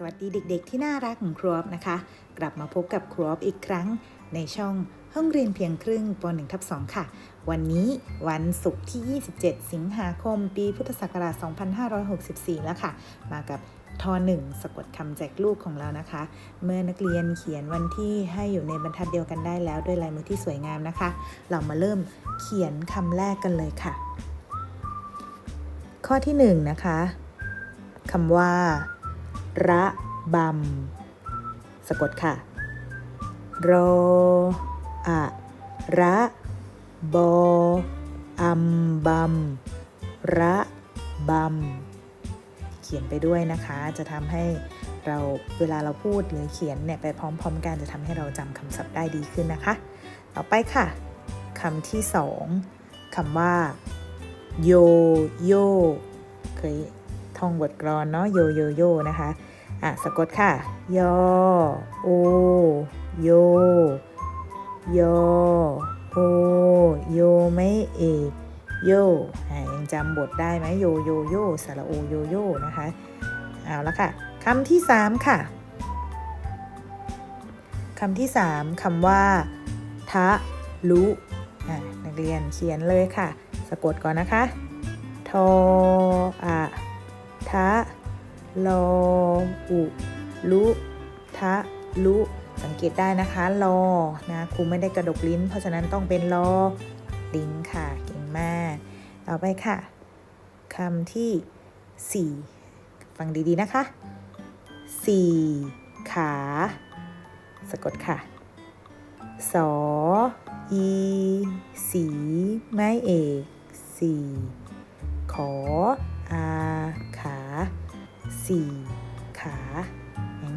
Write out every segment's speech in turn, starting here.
สวัสดีเด็กๆ ที่น่ารักของครอฟนะคะ กลับมาพบกับครอฟอีกครั้ง ในช่องห้องเรียนเพียงครึ่งป .1 ทับ2ค่ะ วันนี้วันศุกร์ที่ 27 สิงหาคม ปีพุทธศักราช 2564 แล้วค่ะ มากับทหนึ่งสะกดคำแจกลูกของเรานะคะ เมื่อนักเรียนเขียนวันที่ให้อยู่ในบรรทัดเดียวกันได้แล้ว ด้วยลายมือที่สวยงามนะคะ เรามาเริ่มเขียนคำแรกกันเลยค่ะ ข้อที่หนึ่งนะคะคำว่า ระบำสะกดค่ะรออะระบออัมบัมระบำเขียนไปด้วยนะคะ จะทำให้เราเวลาเราพูดหรือเขียนเนี่ยไปพร้อมๆ กันจะทำให้เราจำคำศัพท์ได้ดีขึ้นนะคะ ต่อไปค่ะคำที่สองคำว่า โยโย่เคย ท่องบทกลอนเนาะโยโยโยนะคะ อะสะกดค่ะยอโอโยยอโอโยไม่เอกโยอะยังจำบทได้ไหมโยโยโยสระโอโยโยนะคะ เอาละค่ะคำที่สามค่ะคำที่สามคำว่า ทะลุอะนักเรียนเขียนเลยค่ะ สะกดก่อนนะคะ ทออะ ทะลออุลุทะลุสังเกตได้นะคะลอนะครูไม่ได้กระดกลิ้น เพราะฉะนั้นต้องเป็นลอลิ้นค่ะเก่งมาก ต่อไปค่ะคำที่ 4 ฟังดีๆนะคะ4ขา สะกดค่ะ สอ อี สี ไม้เอกสี่ขอ 4 ขา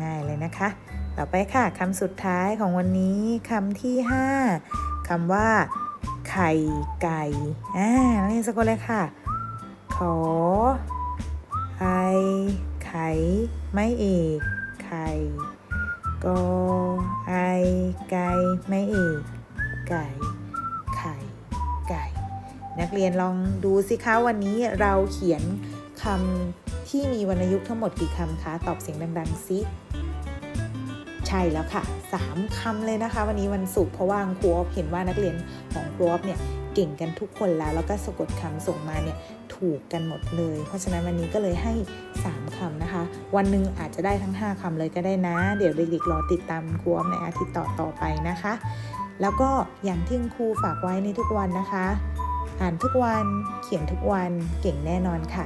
ง่ายๆเลยนะคะ ต่อไปค่ะคำสุดท้ายของวันนี้คำที่ 5 คำว่า ไข่ไก่อ่าเรียนสะกดเลยค่ะ ขอไข่ไข่ไม่เอกไข่กอไอไก่ไม่เอกไก่ไข่ไก่ นักเรียนลองดูสิคะวันนี้เราเขียนคำ ที่มีวรรณยุกต์ทั้งหมดกี่คำคะ ตอบเสียงดังๆสิใช่แล้วค่ะ 3คำเลยนะคะ วันนี้วันศุกร์เพราะว่าครูออฟเห็นว่านักเรียนของครูออฟเนี่ยเก่งกันทุกคนแล้ว แล้วก็สะกดคำส่งมาเนี่ยถูกกันหมดเลย เพราะฉะนั้นวันนี้ก็เลยให้ 3คำนะคะ วันหนึ่งอาจจะได้ทั้ง 5คำเลยก็ได้นะ เดี๋ยวเด็กๆรอติดตามครูออฟในอาทิตย์ต่อต่อๆไปนะคะ แล้วก็อย่างที่ครูฝากไว้ในทุกวันนะคะ อ่านทุกวันเขียนทุกวันเก่งแน่นอนค่ะ